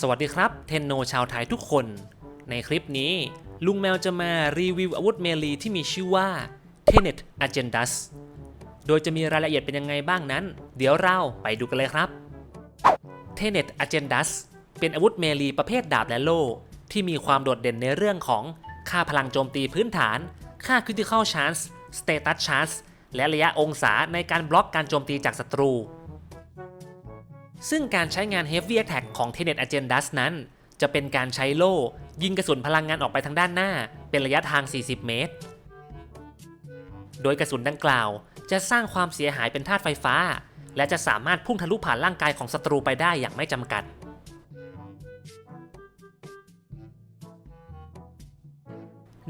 สวัสดีครับเทนโนชาวไทยทุกคน ในคลิปนี้ ลุงแมวจะมารีวิวอาวุธเมลีที่มีชื่อว่า Tenet Agendas โดยจะมีรายละเอียดเป็นยังไงบ้างนั้น เดี๋ยวเราไปดูกันเลยครับ Tenet Agendas เป็นอาวุธเมลีประเภทดาบและโล่ ที่มีความโดดเด่นในเรื่องของค่าพลังโจมตีพื้นฐาน ค่า Critical Chance Status Chance และระยะองศาในการบล็อกการโจมตีจากศัตรู ซึ่งการใช้งาน Heavy Attack ของ Tenet Agendas นั้น จะเป็นการใช้โล่ ยิงกระสุนพลังงานออกไปทางด้านหน้า เป็นระยะทาง 40 เมตร โดยกระสุนดังกล่าว จะสร้างความเสียหายเป็นธาตุไฟฟ้า และจะสามารถพุ่งทะลุผ่านร่างกายของศัตรูไปได้อย่างไม่จำกัด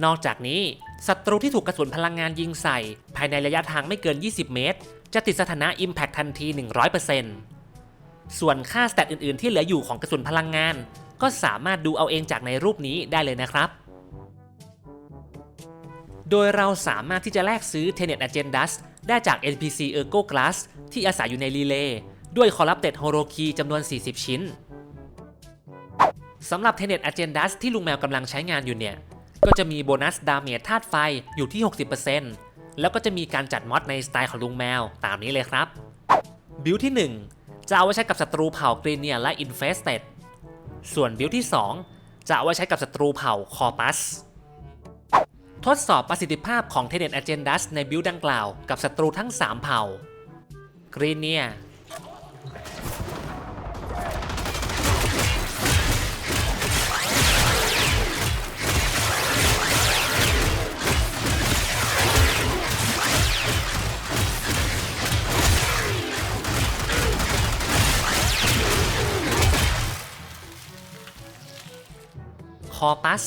นอกจากนี้ศัตรูที่ถูกกระสุนพลังงานยิงใส่ ภายในระยะทางไม่เกิน 20 เมตร จะติดสถานะ Impact ทันที 100% ส่วนค่าสเตตอื่น ๆ ที่เหลืออยู่ของกระสุนพลังงาน ก็สามารถดูเอาเองจากในรูปนี้ได้เลยนะครับ โดยเราสามารถที่จะแลกซื้อ Tenet Agendas ได้จาก NPC Ergo Glass ที่อาศัยอยู่ในรีเลย์ด้วย Corrupted Holo Key จำนวน 40 ชิ้นสำหรับ Tenet Agendas ที่ลุงแมวกำลังใช้งานอยู่เนี่ย ก็จะมีโบนัสดาเมจธาตุไฟอยู่ที่ 60%แล้วก็จะมีการจัดมอดในสไตล์ของลุงแมวตามนี้เลยครับ บิลที่ 1 จะเอาไว้ใช้กับศัตรูเผ่ากรีเนียและอินเฟสเต็ดส่วนบิลที่ 2 จะเอาไว้ใช้กับศัตรูเผ่าคอปัส ทดสอบประสิทธิภาพของ Tenet Agendas ในบิลดังกล่าวกับศัตรูทั้ง 3 เผ่ากรีเนีย อปัส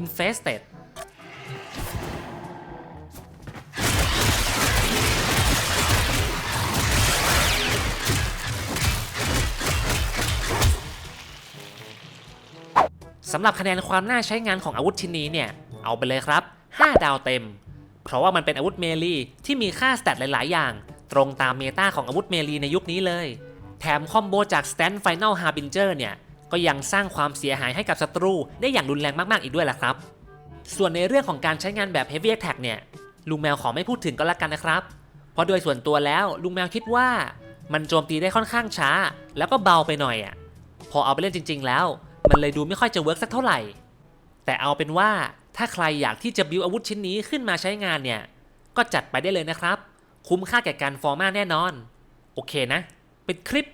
infested สำหรับคะแนนความน่าใช้งานของอาวุธชิ้นนี้เนี่ย เอาไปเลยครับ 5 ดาวเต็ม เพราะว่ามันเป็นอาวุธเมลีที่มีค่าสเตตหลาย ๆ อย่าง ตรงตามเมตาของอาวุธเมลีในยุคนี้เลย แถมคอมโบจาก Stand Final Harbinger เนี่ย ก็ยังสร้างความเสียหายให้กับศัตรูได้อย่างรุนแรงมาก ๆ อีกด้วยล่ะครับ ส่วนในเรื่องของการใช้งานแบบ Heavy Attack เนี่ย ลุงแมวขอไม่พูดถึงก็แล้วกันนะครับ เพราะโดยส่วนตัวแล้วลุงแมวคิดว่า มันโจมตีได้ค่อนข้างช้า แล้วก็เบาไปหน่อยอะ พอเอาไปเล่นจริง ๆ แล้ว มันเลยดูไม่ค่อยจะเวิร์กสักเท่าไหร่ แต่เอาเป็นว่าถ้าใครอยากที่จะบิวอาวุธชิ้นนี้ขึ้นมาใช้งานเนี่ย ก็จัดไปได้เลยนะครับ คุ้มค่าแก่การฟอร์มาแน่นอน โอเคนะ เป็นคลิป